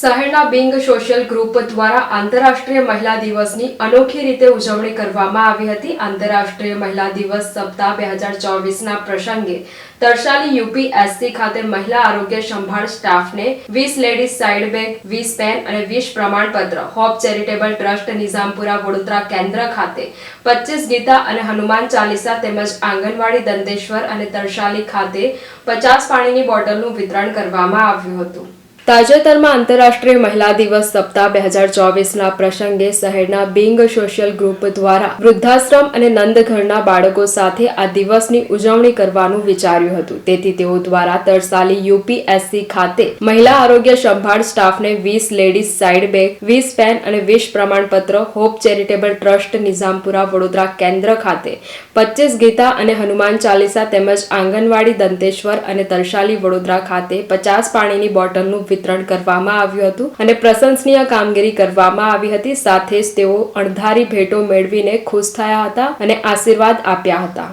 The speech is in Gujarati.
શહેરના બિંગ સોશિયલ ગ્રુપ દ્વારા આંતરરાષ્ટ્રીય મહિલા દિવસની અનોખી રીતે ઉજવણી કરવામાં આવી હતી. આંતરરાષ્ટ્રીય મહિલા દિવસ સપ્તાહ બે હજાર ચોવીસના પ્રસંગે તરસાલી યુપીએસસી ખાતે મહિલા આરોગ્ય સંભાળ સ્ટાફને વીસ લેડીઝ સાઇડ બેગ, વીસ પેન અને વીસ પ્રમાણપત્ર, hope charitable trust Nizampura Vadodara કેન્દ્ર ખાતે પચીસ ગીતા અને હનુમાન ચાલીસા તેમજ આંગણવાડી દંતેશ્વર અને તરસાલી ખાતે પચાસ પાણીની બોટલનું વિતરણ કરવામાં આવ્યું હતું. તાજેતરમાં આંતરરાષ્ટ્રીય મહિલા દિવસ સપ્તાહ બે હજાર ચોવીસના પ્રસંગે શહેરના બિંગ સોશિયલ ગ્રુપ દ્વારા વૃદ્ધાશ્રમ અને નંદઘરના બાળકો સાથે આ દિવસની ઉજવણી કરવાનું વિચાર્યું હતું. તેથી તેઓ દ્વારા તરસાલી યુપીએસસી ખાતે મહિલા આરોગ્ય સંભાળ સ્ટાફને વીસ લેડીઝ સાઇડ બેગ વીસ પેન અને વીસ પ્રમાણપત્ર, hope charitable trust Nizampura Vadodara કેન્દ્ર ખાતે પચીસ ગીતા અને હનુમાન ચાલીસા તેમજ આંગણવાડી દંતેશ્વર અને તરસાલી વડોદરા ખાતે પચાસ પાણીની બોટલનું વિતરણ કરવામાં આવ્યું હતું અને પ્રશંસનીય કામગીરી કરવામાં આવી હતી. સાથે જ તેઓ અણધારી ભેટો મેળવીને ખુશ થયા હતા અને આશીર્વાદ આપ્યા હતા.